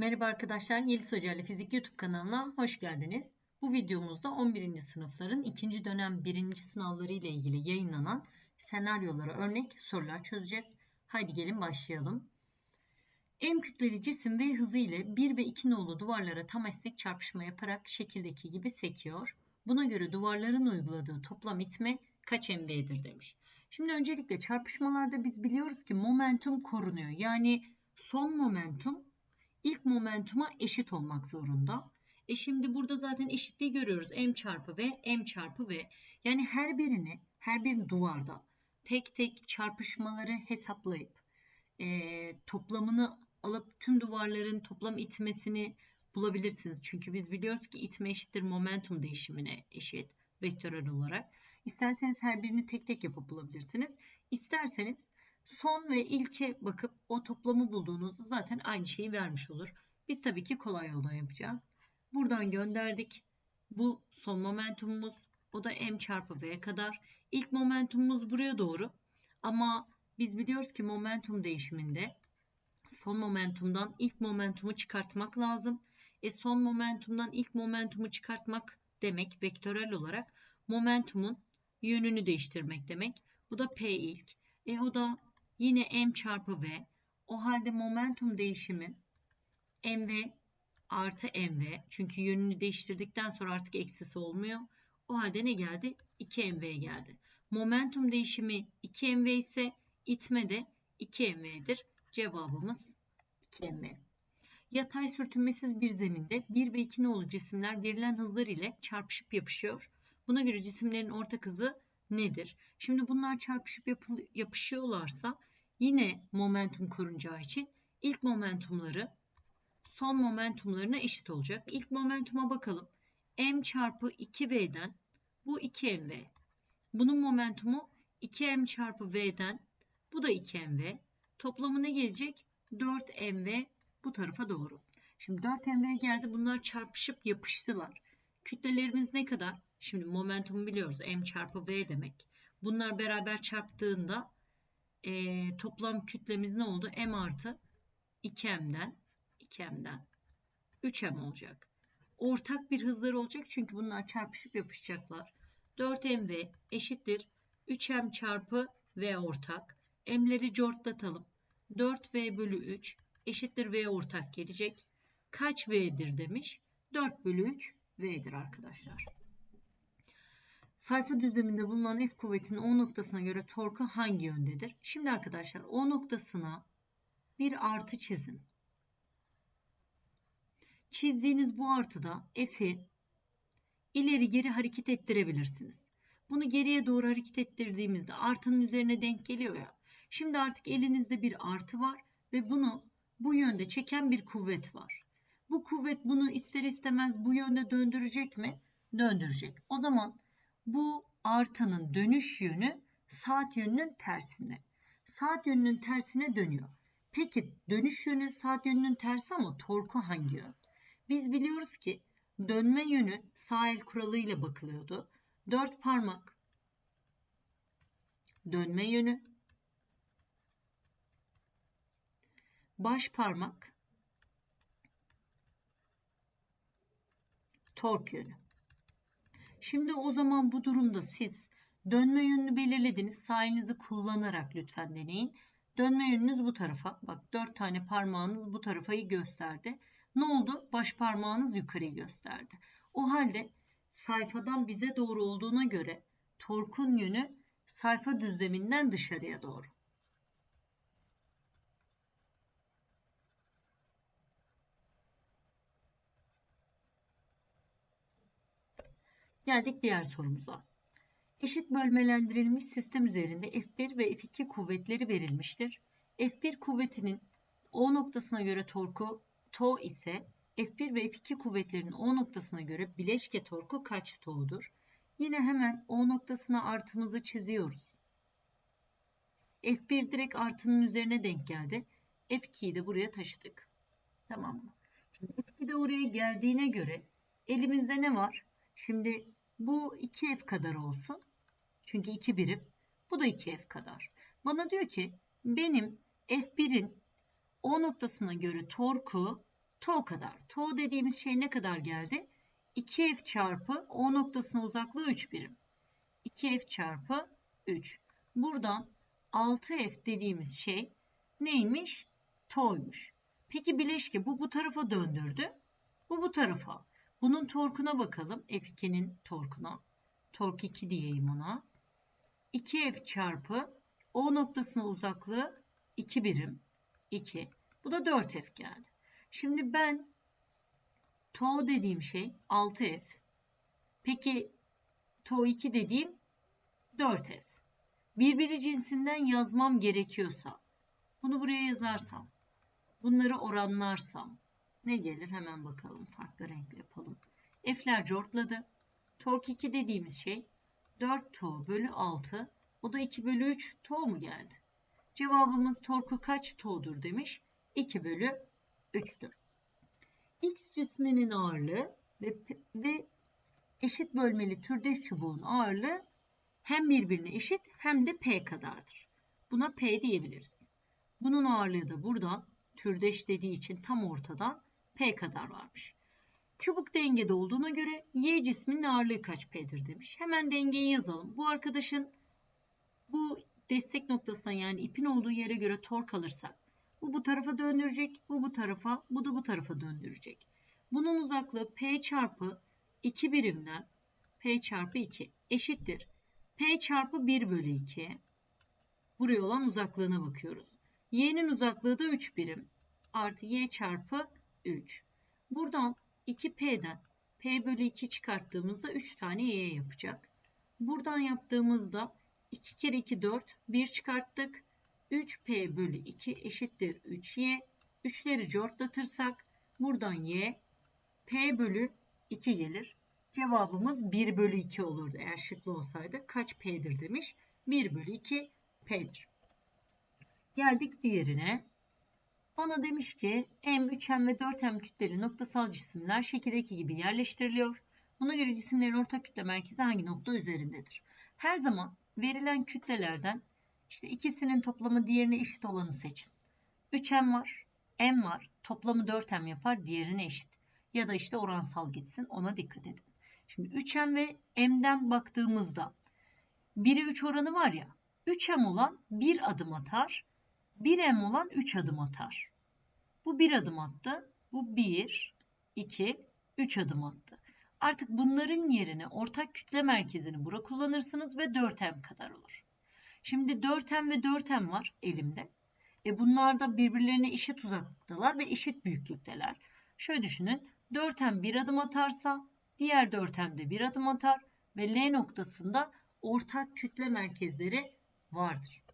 Merhaba arkadaşlar, Yeliz Hoca ile Fizik YouTube kanalına hoş geldiniz. Bu videomuzda 11. sınıfların 2. dönem 1. sınavları ile ilgili yayınlanan senaryolara örnek sorular çözeceğiz. Haydi gelin başlayalım. M kütleli cisim V hızı ile 1 ve 2 nolu duvarlara tam esnek çarpışma yaparak şekildeki gibi sekiyor. Buna göre duvarların uyguladığı toplam itme kaç MV'dir demiş. Şimdi öncelikle çarpışmalarda biz biliyoruz ki momentum korunuyor. Yani son momentum ilk momentuma eşit olmak zorunda. E şimdi burada zaten eşitliği görüyoruz. M çarpı V, M çarpı V. Yani her birini, her bir duvarda tek tek çarpışmaları hesaplayıp e, toplamını alıp tüm duvarların toplam itmesini bulabilirsiniz. Çünkü biz biliyoruz ki itme eşittir momentum değişimine eşit vektörel olarak. İsterseniz her birini tek tek yapıp bulabilirsiniz. İsterseniz son ve ilke bakıp o toplamı bulduğunuzda zaten aynı şeyi vermiş olur. Biz tabii ki kolay yoldan yapacağız. Buradan gönderdik. Bu son momentumumuz. O da m çarpı v kadar. İlk momentumumuz buraya doğru. Ama biz biliyoruz ki momentum değişiminde son momentumdan ilk momentumu çıkartmak lazım. E son momentumdan ilk momentumu çıkartmak demek vektörel olarak momentumun yönünü değiştirmek demek. Bu da P ilk. E o da yine M çarpı V. O halde momentum değişimi MV artı MV. Çünkü yönünü değiştirdikten sonra artık eksisi olmuyor. O halde ne geldi? 2MV geldi. Momentum değişimi 2MV ise itme de 2MV'dir. Cevabımız 2MV. Yatay sürtünmesiz bir zeminde 1 ve 2 nolu cisimler verilen hızlar ile çarpışıp yapışıyor. Buna göre cisimlerin ortak hızı nedir? Şimdi bunlar çarpışıp yapışıyorlarsa yine momentum korunacağı için ilk momentumları son momentumlarına eşit olacak. İlk momentuma bakalım. m çarpı 2v'den bu 2mv. Bunun momentumu 2m çarpı v'den bu da 2mv. Toplamı ne gelecek? 4mv bu tarafa doğru. Şimdi 4mv geldi. Bunlar çarpışıp yapıştılar. Kütlelerimiz ne kadar? Şimdi momentumu biliyoruz. M çarpı V demek. Bunlar beraber çarptığında e, toplam kütlemiz ne oldu? M artı 2M'den 2M'den 3M olacak. Ortak bir hızları olacak çünkü bunlar çarpışıp yapışacaklar. 4mv eşittir 3m çarpı v ortak. m'leri cortlatalım. 4v bölü 3 eşittir v ortak gelecek. Kaç v'dir demiş. 4 bölü 3 v'dir arkadaşlar. Sayfa düzleminde bulunan F kuvvetinin O noktasına göre torku hangi yöndedir? Şimdi arkadaşlar O noktasına bir artı çizin. Çizdiğiniz bu artıda F'i ileri geri hareket ettirebilirsiniz. Bunu geriye doğru hareket ettirdiğimizde artının üzerine denk geliyor ya. Şimdi artık elinizde bir artı var ve bunu bu yönde çeken bir kuvvet var. Bu kuvvet bunu ister istemez bu yönde döndürecek mi? Döndürecek. O zaman bu artanın dönüş yönü saat yönünün tersine. Saat yönünün tersine dönüyor. Peki dönüş yönü saat yönünün tersi ama torku hangi yön? Biz biliyoruz ki dönme yönü sağ el kuralı ile bakılıyordu. Dört parmak dönme yönü baş parmak tork yönü. Şimdi o zaman bu durumda siz dönme yönünü belirlediniz. Sağ kullanarak lütfen deneyin. Dönme yönünüz bu tarafa. Bak dört tane parmağınız bu tarafayı gösterdi. Ne oldu? Baş parmağınız yukarıyı gösterdi. O halde sayfadan bize doğru olduğuna göre torkun yönü sayfa düzleminden dışarıya doğru. Geldik diğer sorumuza. Eşit bölmelendirilmiş sistem üzerinde F1 ve F2 kuvvetleri verilmiştir. F1 kuvvetinin O noktasına göre torku to ise F1 ve F2 kuvvetlerinin O noktasına göre bileşke torku kaç to'dur? Yine hemen O noktasına artımızı çiziyoruz. F1 direkt artının üzerine denk geldi. F2'yi de buraya taşıdık. Tamam mı? Şimdi F2 de oraya geldiğine göre elimizde ne var? Şimdi bu 2F kadar olsun. Çünkü 2 birim. Bu da 2F kadar. Bana diyor ki benim F1'in O noktasına göre torku to kadar. To dediğimiz şey ne kadar geldi? 2f çarpı o noktasına uzaklığı 3 birim. 2f çarpı 3. Buradan 6f dediğimiz şey neymiş? To'ymuş. Peki bileşke bu bu tarafa döndürdü. Bu bu tarafa. Bunun torkuna bakalım. F2'nin torkuna. Tork 2 diyeyim ona. 2F çarpı O noktasına uzaklığı 2 birim. 2. Bu da 4F geldi. Şimdi ben To dediğim şey 6F. Peki To 2 dediğim 4F. Birbiri cinsinden yazmam gerekiyorsa bunu buraya yazarsam bunları oranlarsam ne gelir hemen bakalım farklı renkle yapalım. F'ler cortladı. Tork 2 dediğimiz şey 4 to bölü 6 o da 2 bölü 3 to mu geldi? Cevabımız torku kaç to'dur demiş. 2 bölü 3'tür. X cisminin ağırlığı ve, ve eşit bölmeli türdeş çubuğun ağırlığı hem birbirine eşit hem de P kadardır. Buna P diyebiliriz. Bunun ağırlığı da buradan türdeş dediği için tam ortadan P kadar varmış. Çubuk dengede olduğuna göre Y cisminin ağırlığı kaç P'dir demiş. Hemen dengeyi yazalım. Bu arkadaşın bu destek noktasına yani ipin olduğu yere göre tork alırsak bu bu tarafa döndürecek, bu bu tarafa, bu da bu tarafa döndürecek. Bunun uzaklığı P çarpı 2 birimden P çarpı 2 eşittir. P çarpı 1 bölü 2. Buraya olan uzaklığına bakıyoruz. Y'nin uzaklığı da 3 birim. Artı Y çarpı 3. Buradan 2P'den P bölü 2 çıkarttığımızda 3 tane Y yapacak. Buradan yaptığımızda 2 kere 2 4. 1 çıkarttık. 3P bölü 2 eşittir 3Y. 3'leri cortlatırsak buradan Y P bölü 2 gelir. Cevabımız 1 bölü 2 olurdu eğer şıklı olsaydı. Kaç P'dir demiş. 1 bölü 2 P'dir. Geldik diğerine. Bana demiş ki M, 3M ve 4M kütleli noktasal cisimler şekildeki gibi yerleştiriliyor. Buna göre cisimlerin ortak kütle merkezi hangi nokta üzerindedir? Her zaman verilen kütlelerden işte ikisinin toplamı diğerine eşit olanı seçin. 3M var, M var, toplamı 4M yapar, diğerine eşit. Ya da işte oransal gitsin, ona dikkat edin. Şimdi 3M ve M'den baktığımızda 1'e 3 oranı var ya, 3M olan 1 adım atar, 1M olan 3 adım atar. Bu 1 adım attı, bu 1, 2, 3 adım attı. Artık bunların yerine ortak kütle merkezini bura kullanırsınız ve 4M kadar olur. Şimdi 4M ve 4M var elimde. E bunlar da birbirlerine eşit uzaklıktalar ve eşit büyüklükteler. Şöyle düşünün. 4M bir adım atarsa diğer 4M de bir adım atar ve L noktasında ortak kütle merkezleri vardır.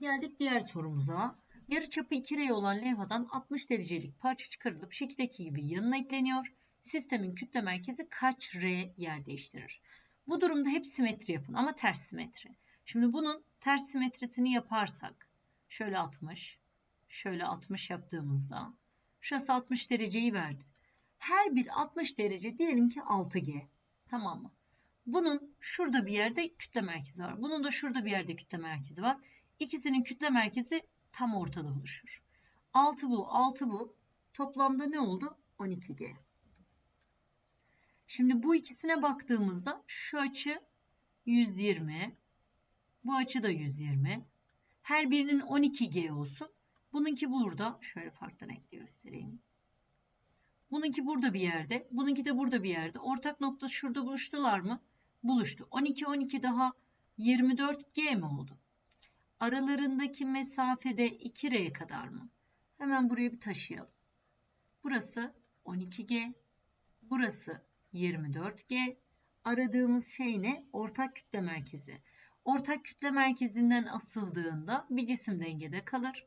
Geldik diğer sorumuza. Yarıçapı 2R olan levhadan 60 derecelik parça çıkarılıp şekildeki gibi yanına ekleniyor. Sistemin kütle merkezi kaç R yer değiştirir? Bu durumda hep simetri yapın ama ters simetri. Şimdi bunun ters simetrisini yaparsak şöyle 60, şöyle 60 yaptığımızda şurası 60 dereceyi verdi. Her bir 60 derece diyelim ki 6G. Tamam mı? Bunun şurada bir yerde kütle merkezi var. Bunun da şurada bir yerde kütle merkezi var. İkisinin kütle merkezi tam ortada buluşur. 6 bu, 6 bu. Toplamda ne oldu? 12G. Şimdi bu ikisine baktığımızda şu açı 120, bu açı da 120. Her birinin 12G olsun. Bununki burada. Şöyle farklı renkle göstereyim. Bununki burada bir yerde. Bununki de burada bir yerde. Ortak nokta şurada buluştular mı? Buluştu. 12 12 daha 24G mi oldu? Aralarındaki mesafede 2R kadar mı? Hemen buraya bir taşıyalım. Burası 12G. Burası 24G. Aradığımız şey ne? Ortak kütle merkezi. Ortak kütle merkezinden asıldığında bir cisim dengede kalır.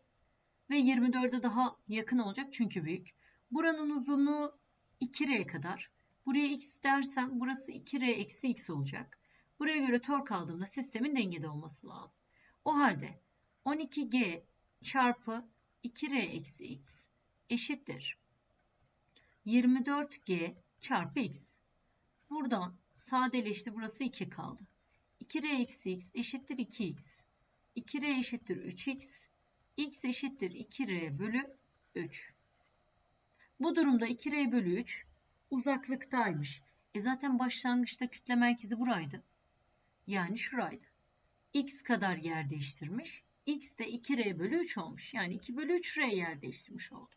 Ve 24'e daha yakın olacak çünkü büyük. Buranın uzunluğu 2R kadar. Buraya x dersem burası 2R eksi x olacak. Buraya göre tork aldığımda sistemin dengede olması lazım. O halde 12G çarpı 2R eksi x eşittir. 24G çarpı x. Buradan sadeleşti burası 2 kaldı. 2R eksi x eşittir 2x. 2R eşittir 3x. x eşittir 2R bölü 3. Bu durumda 2R bölü 3 uzaklıktaymış. E zaten başlangıçta kütle merkezi buraydı. Yani şuraydı. X kadar yer değiştirmiş. X de 2R bölü 3 olmuş. Yani 2 bölü 3R yer değiştirmiş oldu.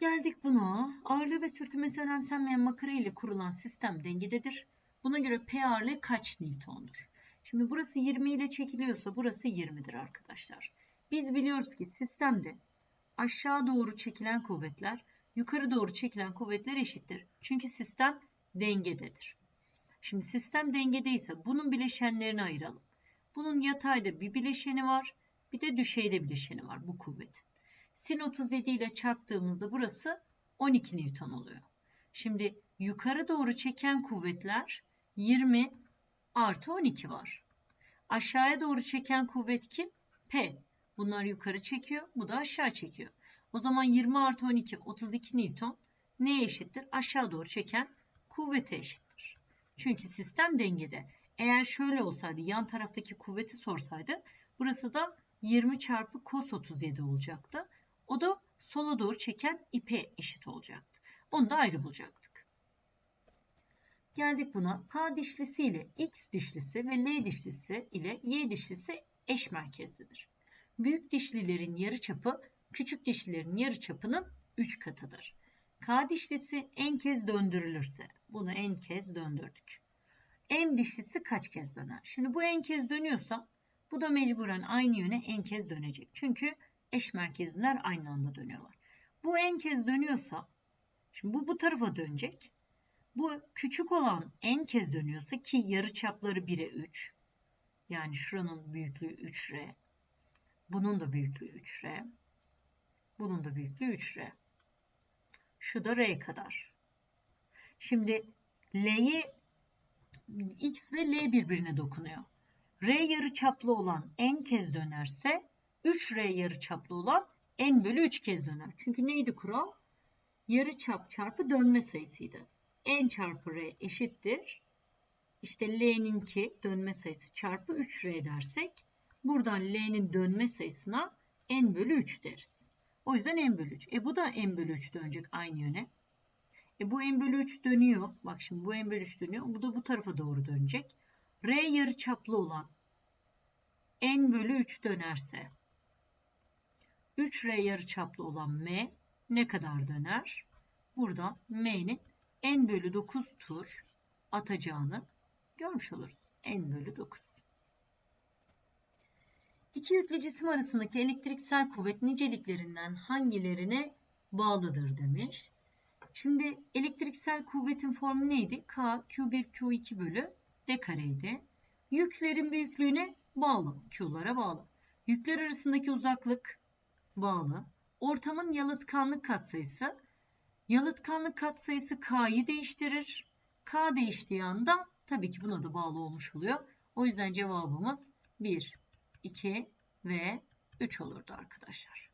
Geldik buna. Ağırlığı ve sürtünmesi önemsenmeyen makara ile kurulan sistem dengededir. Buna göre P ağırlığı kaç Newton'dur? Şimdi burası 20 ile çekiliyorsa burası 20'dir arkadaşlar. Biz biliyoruz ki sistemde aşağı doğru çekilen kuvvetler yukarı doğru çekilen kuvvetler eşittir. Çünkü sistem dengededir. Şimdi sistem dengedeyse bunun bileşenlerini ayıralım. Bunun yatayda bir bileşeni var, bir de düşeyde bileşeni var bu kuvvetin. Sin 37 ile çarptığımızda burası 12 Newton oluyor. Şimdi yukarı doğru çeken kuvvetler 20 artı 12 var. Aşağıya doğru çeken kuvvet kim? P. Bunlar yukarı çekiyor, bu da aşağı çekiyor. O zaman 20 artı 12 32 Newton neye eşittir? Aşağı doğru çeken kuvvete eşittir. Çünkü sistem dengede. Eğer şöyle olsaydı yan taraftaki kuvveti sorsaydı burası da 20 çarpı cos 37 olacaktı. O da sola doğru çeken ipe eşit olacaktı. Onu da ayrı bulacaktık. Geldik buna. K dişlisi ile X dişlisi ve L dişlisi ile Y dişlisi eş merkezlidir. Büyük dişlilerin yarıçapı küçük dişlilerin yarıçapının 3 katıdır. K dişlisi en kez döndürülürse, bunu en kez döndürdük. M dişlisi kaç kez döner? Şimdi bu en kez dönüyorsa bu da mecburen aynı yöne en kez dönecek. Çünkü eş merkezler aynı anda dönüyorlar. Bu en kez dönüyorsa, şimdi bu bu tarafa dönecek. Bu küçük olan en kez dönüyorsa ki yarı çapları 1'e 3. Yani şuranın büyüklüğü 3R. Bunun da büyüklüğü 3R. Bunun da büyüklüğü 3R. Şu da R kadar. Şimdi L'yi X ve L birbirine dokunuyor. R yarı çaplı olan n kez dönerse 3R yarı çaplı olan n bölü 3 kez döner. Çünkü neydi kural? Yarı çap çarpı dönme sayısıydı. n çarpı r eşittir. İşte L'ninki dönme sayısı çarpı 3R dersek buradan L'nin dönme sayısına n bölü 3 deriz. O yüzden n bölü 3. E bu da n bölü 3 dönecek aynı yöne. E bu n bölü 3 dönüyor. Bak şimdi bu n bölü 3 dönüyor. Bu da bu tarafa doğru dönecek. R yarı çaplı olan n bölü 3 dönerse 3R yarı çaplı olan M ne kadar döner? Buradan M'nin n bölü 9 tur atacağını görmüş oluruz. n bölü 9. İki yüklü cisim arasındaki elektriksel kuvvet niceliklerinden hangilerine bağlıdır demiş. Şimdi elektriksel kuvvetin formu neydi? K Q1 Q2 bölü D kareydi. Yüklerin büyüklüğüne bağlı. Q'lara bağlı. Yükler arasındaki uzaklık bağlı. Ortamın yalıtkanlık katsayısı. Yalıtkanlık katsayısı K'yı değiştirir. K değiştiği anda tabii ki buna da bağlı olmuş oluyor. O yüzden cevabımız 1, 2 ve 3 olurdu arkadaşlar.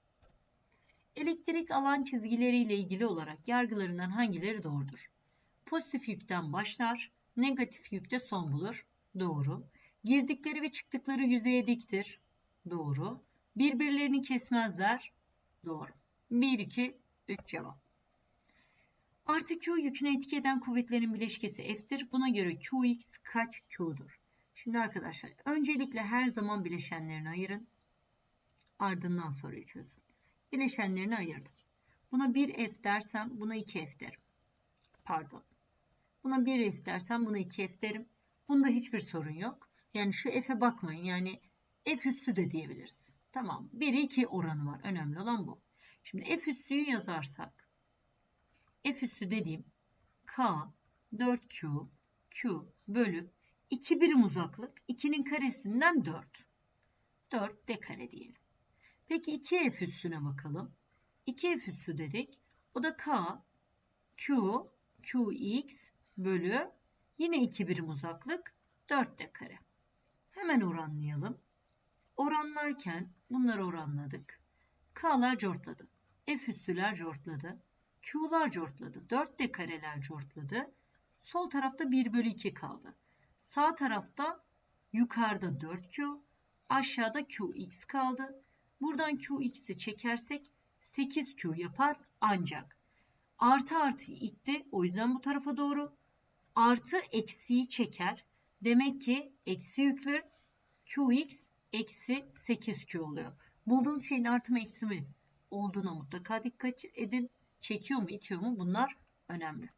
Elektrik alan çizgileriyle ilgili olarak yargılarından hangileri doğrudur? Pozitif yükten başlar, negatif yükte son bulur. Doğru. Girdikleri ve çıktıkları yüzeye diktir. Doğru. Birbirlerini kesmezler. Doğru. 1, 2, 3 cevap. Artı Q yüküne etki eden kuvvetlerin bileşkesi F'tir. Buna göre Qx kaç Q'dur? Şimdi arkadaşlar öncelikle her zaman bileşenlerini ayırın. Ardından soruyu çözün. Bileşenlerini ayırdım. Buna 1F dersem buna 2F derim. Pardon. Buna 1F dersem buna 2F derim. Bunda hiçbir sorun yok. Yani şu F'e bakmayın. Yani F üssü de diyebiliriz. Tamam. 1'e 2 oranı var. Önemli olan bu. Şimdi F üssüyü yazarsak F üssü dediğim K 4Q Q bölü 2 birim uzaklık 2'nin karesinden 4. 4 d kare diyelim. Peki 2 f üssüne bakalım. 2 f üssü dedik. O da k q qx bölü yine 2 birim uzaklık 4 d kare. Hemen oranlayalım. Oranlarken bunları oranladık. K'lar cortladı. F üssüler cortladı. Q'lar cortladı. 4 d kareler cortladı. Sol tarafta 1 bölü 2 kaldı. Sağ tarafta yukarıda 4Q, aşağıda QX kaldı. Buradan QX'i çekersek 8Q yapar Ancak artı artı itti. O yüzden bu tarafa doğru. Artı eksiği çeker. Demek ki eksi yüklü Qx eksi 8Q oluyor. Bulduğunuz şeyin artı mı eksi mi olduğuna mutlaka dikkat edin. Çekiyor mu itiyor mu bunlar önemli.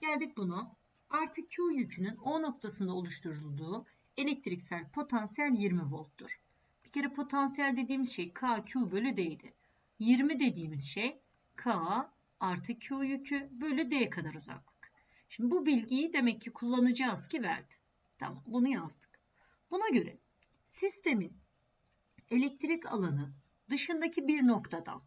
Geldik buna. Artı Q yükünün O noktasında oluşturulduğu elektriksel potansiyel 20 volttur. Kere potansiyel dediğimiz şey K Q bölü D'ydi. 20 dediğimiz şey K artı Q yükü bölü D kadar uzaklık. Şimdi bu bilgiyi demek ki kullanacağız ki verdi. Tamam bunu yazdık. Buna göre sistemin elektrik alanı dışındaki bir noktadan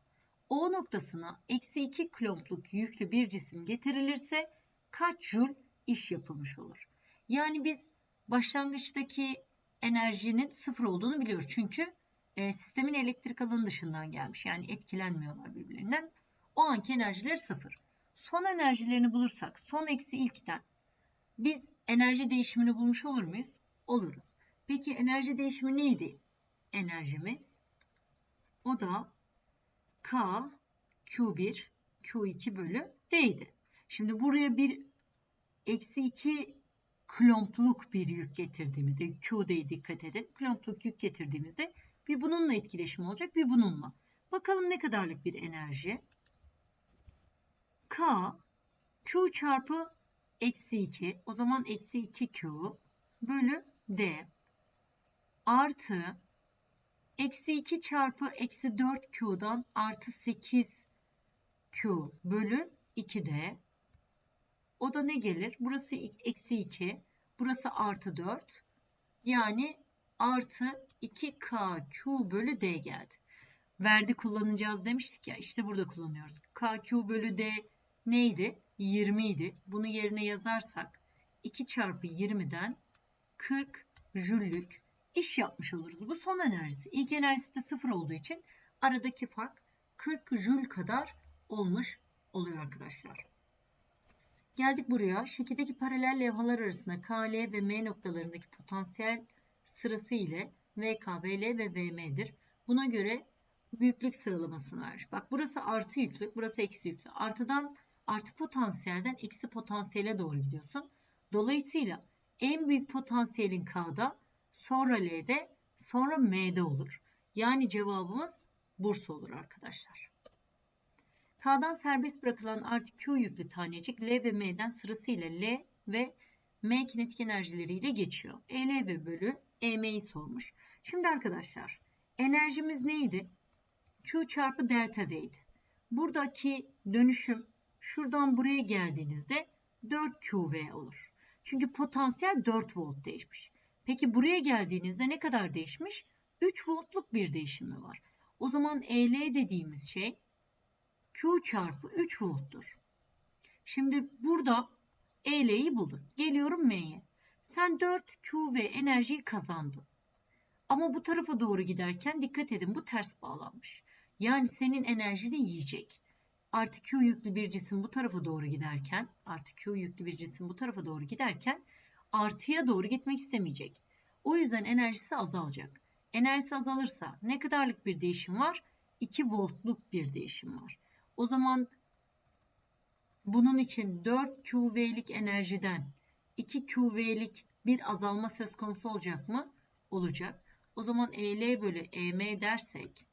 O noktasına eksi 2 kulompluk yüklü bir cisim getirilirse kaç jül iş yapılmış olur? Yani biz başlangıçtaki enerjinin sıfır olduğunu biliyoruz. Çünkü e, sistemin elektrik alanı dışından gelmiş. Yani etkilenmiyorlar birbirlerinden. O anki enerjileri sıfır. Son enerjilerini bulursak son eksi ilkten biz enerji değişimini bulmuş olur muyuz? Oluruz. Peki enerji değişimi neydi? Enerjimiz o da K Q1 Q2 bölü D'ydi. Şimdi buraya bir eksi 2 klompluk bir yük getirdiğimizde Q'de dikkat edin. Klompluk yük getirdiğimizde bir bununla etkileşim olacak bir bununla. Bakalım ne kadarlık bir enerji. K Q çarpı eksi 2 o zaman eksi 2Q bölü D artı eksi 2 çarpı eksi 4Q'dan artı 8Q bölü 2D o da ne gelir? Burası eksi 2. Burası artı 4. Yani artı 2KQ bölü D geldi. Verdi kullanacağız demiştik ya. İşte burada kullanıyoruz. KQ bölü D neydi? 20 idi. Bunu yerine yazarsak 2 çarpı 20'den 40 jüllük iş yapmış oluruz. Bu son enerjisi. İlk enerjisi de sıfır olduğu için aradaki fark 40 jül kadar olmuş oluyor arkadaşlar. Geldik buraya. Şekildeki paralel levhalar arasında KL ve M noktalarındaki potansiyel sırası ile VK, VL ve VM'dir. Buna göre büyüklük sıralamasını vermiş. Bak burası artı yüklü, burası eksi yüklü. Artıdan artı potansiyelden eksi potansiyele doğru gidiyorsun. Dolayısıyla en büyük potansiyelin K'da, sonra L'de, sonra M'de olur. Yani cevabımız Bursa olur arkadaşlar. K'dan serbest bırakılan artı Q yüklü tanecik L ve M'den sırasıyla L ve M kinetik enerjileriyle geçiyor. EL ve bölü EM'yi sormuş. Şimdi arkadaşlar enerjimiz neydi? Q çarpı delta V'ydi. Buradaki dönüşüm şuradan buraya geldiğinizde 4QV olur. Çünkü potansiyel 4 volt değişmiş. Peki buraya geldiğinizde ne kadar değişmiş? 3 voltluk bir değişimi var. O zaman EL dediğimiz şey Q çarpı 3 volttur. Şimdi burada EL'yi bulun. Geliyorum M'ye. Sen 4 Q ve enerjiyi kazandın. Ama bu tarafa doğru giderken dikkat edin bu ters bağlanmış. Yani senin enerjini yiyecek. Artı Q yüklü bir cisim bu tarafa doğru giderken, artı Q yüklü bir cisim bu tarafa doğru giderken artıya doğru gitmek istemeyecek. O yüzden enerjisi azalacak. Enerjisi azalırsa ne kadarlık bir değişim var? 2 voltluk bir değişim var. O zaman bunun için 4 QV'lik enerjiden 2 QV'lik bir azalma söz konusu olacak mı? Olacak. O zaman EL bölü EM dersek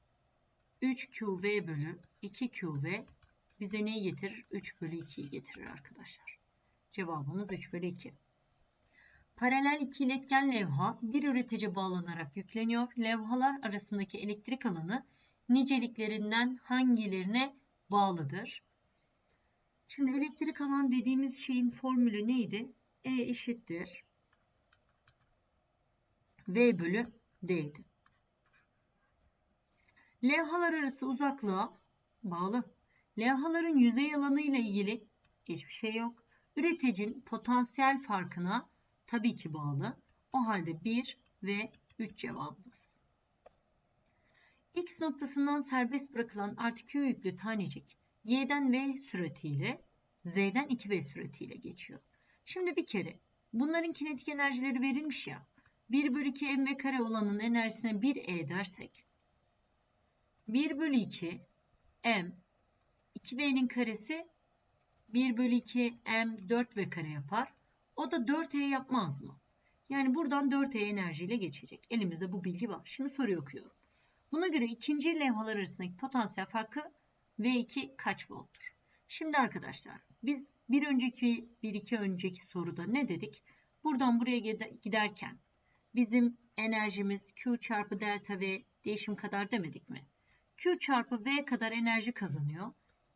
3 QV bölü 2 QV bize neyi getirir? 3 bölü 2'yi getirir arkadaşlar. Cevabımız 3 bölü 2. Paralel iki iletken levha bir üretici bağlanarak yükleniyor. Levhalar arasındaki elektrik alanı niceliklerinden hangilerine bağlıdır. Şimdi elektrik alan dediğimiz şeyin formülü neydi? E eşittir. V bölü D'ydi. Levhalar arası uzaklığa bağlı. Levhaların yüzey alanı ile ilgili hiçbir şey yok. Üreticinin potansiyel farkına tabii ki bağlı. O halde 1 ve 3 cevabımız. X noktasından serbest bırakılan artı Q yüklü tanecik Y'den V süratiyle Z'den 2V süratiyle geçiyor. Şimdi bir kere bunların kinetik enerjileri verilmiş ya. 1 bölü 2 mv kare olanın enerjisine 1 E dersek 1 bölü 2 M 2B'nin karesi 1 bölü 2 M 4V kare yapar. O da 4E yapmaz mı? Yani buradan 4E enerjiyle geçecek. Elimizde bu bilgi var. Şimdi soruyu okuyorum. Buna göre ikinci levhalar arasındaki potansiyel farkı V2 kaç volttur? Şimdi arkadaşlar biz bir önceki bir iki önceki soruda ne dedik? Buradan buraya giderken bizim enerjimiz Q çarpı delta V değişim kadar demedik mi? Q çarpı V kadar enerji kazanıyor.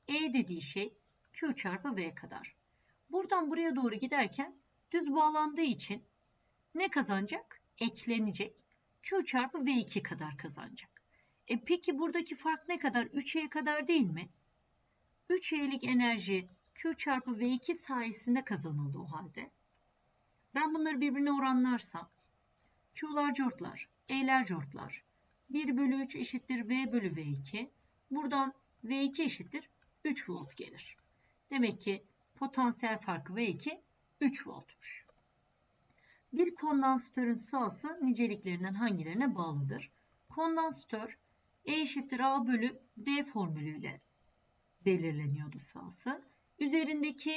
E dediği şey Q çarpı V kadar. Buradan buraya doğru giderken düz bağlandığı için ne kazanacak? Eklenecek. Q çarpı V2 kadar kazanacak. E peki buradaki fark ne kadar? 3E kadar değil mi? 3E'lik enerji Q çarpı V2 sayesinde kazanıldı o halde. Ben bunları birbirine oranlarsam Q'lar cortlar, E'ler cortlar. 1 bölü 3 eşittir V bölü V2. Buradan V2 eşittir 3 volt gelir. Demek ki potansiyel farkı V2 3 voltmuş. Bir kondansatörün sahası niceliklerinden hangilerine bağlıdır? Kondansatör E eşittir A bölü D formülüyle belirleniyordu sahası. Üzerindeki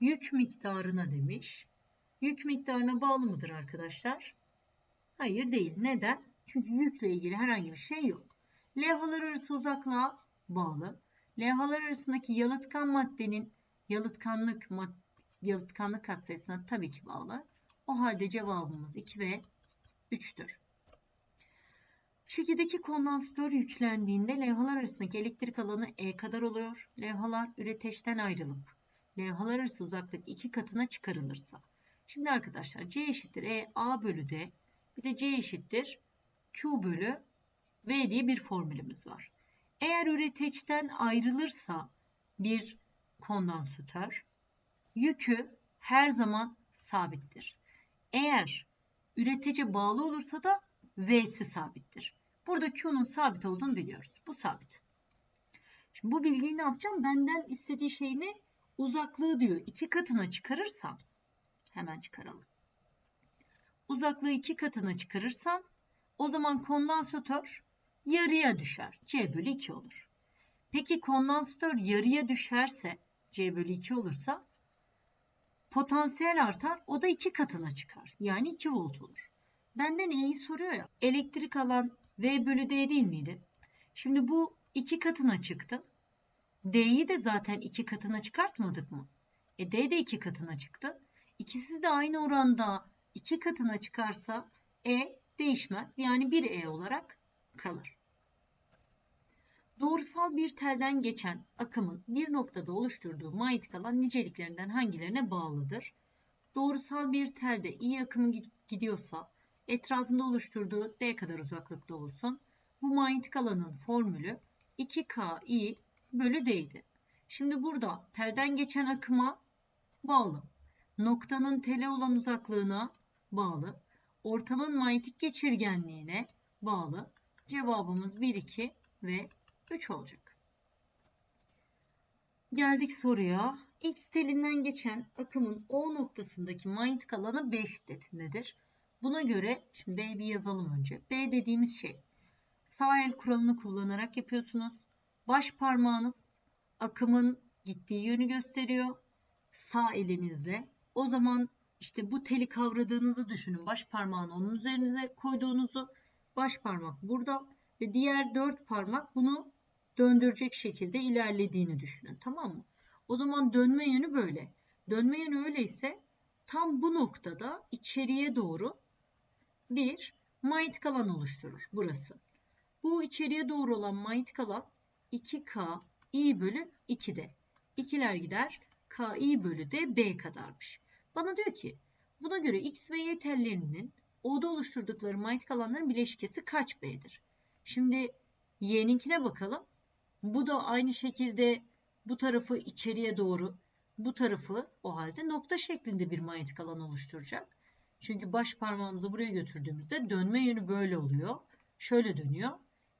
yük miktarına demiş. Yük miktarına bağlı mıdır arkadaşlar? Hayır değil. Neden? Çünkü yükle ilgili herhangi bir şey yok. Levhalar arası uzaklığa bağlı. Levhalar arasındaki yalıtkan maddenin yalıtkanlık yalıtkanlık katsayısına tabii ki bağlı. O halde cevabımız 2 ve 3'tür. Şekildeki kondansatör yüklendiğinde levhalar arasındaki elektrik alanı E kadar oluyor. Levhalar üreteçten ayrılıp levhalar arası uzaklık iki katına çıkarılırsa. Şimdi arkadaşlar C eşittir E A bölü D bir de C eşittir Q bölü V diye bir formülümüz var. Eğer üreteçten ayrılırsa bir kondansatör yükü her zaman sabittir. Eğer üretece bağlı olursa da V'si sabittir. Burada Q'nun sabit olduğunu biliyoruz. Bu sabit. Şimdi bu bilgiyi ne yapacağım? Benden istediği şey ne? Uzaklığı diyor. İki katına çıkarırsam hemen çıkaralım. Uzaklığı iki katına çıkarırsam o zaman kondansatör yarıya düşer. C bölü 2 olur. Peki kondansatör yarıya düşerse C bölü 2 olursa potansiyel artar o da iki katına çıkar. Yani 2 volt olur. Benden E'yi soruyor ya. Elektrik alan V bölü D değil miydi? Şimdi bu iki katına çıktı. D'yi de zaten iki katına çıkartmadık mı? E D de iki katına çıktı. İkisi de aynı oranda iki katına çıkarsa E değişmez. Yani 1 E olarak kalır. Doğrusal bir telden geçen akımın bir noktada oluşturduğu manyetik alan niceliklerinden hangilerine bağlıdır? Doğrusal bir telde iyi akımı gidiyorsa etrafında oluşturduğu D kadar uzaklıkta olsun. Bu manyetik alanın formülü 2Ki bölü D'ydi. Şimdi burada telden geçen akıma bağlı. Noktanın tele olan uzaklığına bağlı. Ortamın manyetik geçirgenliğine bağlı. Cevabımız 1, 2 ve 3 olacak. Geldik soruya. X telinden geçen akımın O noktasındaki manyetik alanı B şiddetindedir. Buna göre şimdi B'yi yazalım önce. B dediğimiz şey sağ el kuralını kullanarak yapıyorsunuz. Baş parmağınız akımın gittiği yönü gösteriyor. Sağ elinizle. O zaman işte bu teli kavradığınızı düşünün. Baş parmağını onun üzerinize koyduğunuzu. Baş parmak burada ve diğer dört parmak bunu döndürecek şekilde ilerlediğini düşünün. Tamam mı? O zaman dönme yönü böyle. Dönme yönü öyleyse tam bu noktada içeriye doğru bir manyetik alan oluşturur burası. Bu içeriye doğru olan manyetik alan 2K I bölü 2'de. İkiler gider. K I bölü D B kadarmış. Bana diyor ki buna göre X ve Y tellerinin O'da oluşturdukları manyetik alanların bileşkesi kaç B'dir? Şimdi Y'ninkine bakalım. Bu da aynı şekilde bu tarafı içeriye doğru, bu tarafı o halde nokta şeklinde bir manyetik alan oluşturacak. Çünkü baş parmağımızı buraya götürdüğümüzde dönme yönü böyle oluyor. Şöyle dönüyor.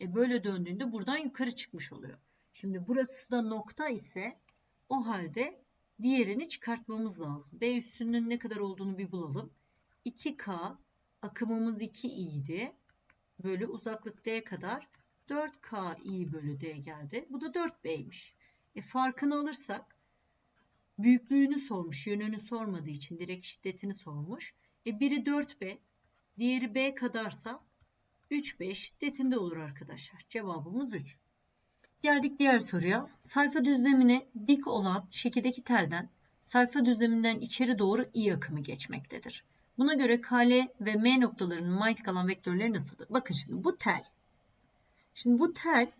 E böyle döndüğünde buradan yukarı çıkmış oluyor. Şimdi burası da nokta ise o halde diğerini çıkartmamız lazım. B üstünün ne kadar olduğunu bir bulalım. 2K akımımız 2 i'di. Bölü uzaklık D kadar 4K i bölü D geldi. Bu da 4B'ymiş. E, farkını alırsak büyüklüğünü sormuş, yönünü sormadığı için direkt şiddetini sormuş. E, biri 4B, diğeri B kadarsa 3B şiddetinde olur arkadaşlar. Cevabımız 3. Geldik diğer soruya. Sayfa düzlemine dik olan şekildeki telden sayfa düzleminden içeri doğru i akımı geçmektedir. Buna göre KL ve M noktalarının manyetik alan vektörleri nasıldır? Bakın şimdi bu tel. Şimdi bu tel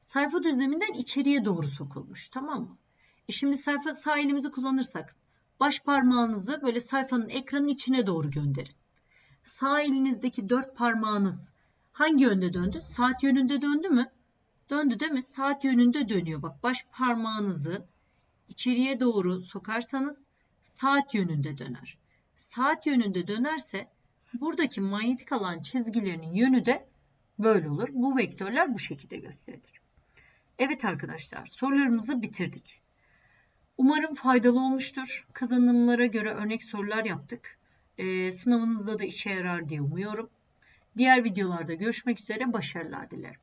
sayfa düzleminden içeriye doğru sokulmuş. Tamam mı? E şimdi sayfa sağ elimizi kullanırsak baş parmağınızı böyle sayfanın ekranın içine doğru gönderin. Sağ elinizdeki dört parmağınız hangi yönde döndü? Saat yönünde döndü mü? Döndü değil mi? Saat yönünde dönüyor. Bak baş parmağınızı içeriye doğru sokarsanız saat yönünde döner. Saat yönünde dönerse buradaki manyetik alan çizgilerinin yönü de böyle olur. Bu vektörler bu şekilde gösterilir. Evet arkadaşlar sorularımızı bitirdik. Umarım faydalı olmuştur. Kazanımlara göre örnek sorular yaptık. Ee, sınavınızda da işe yarar diye umuyorum. Diğer videolarda görüşmek üzere başarılar dilerim.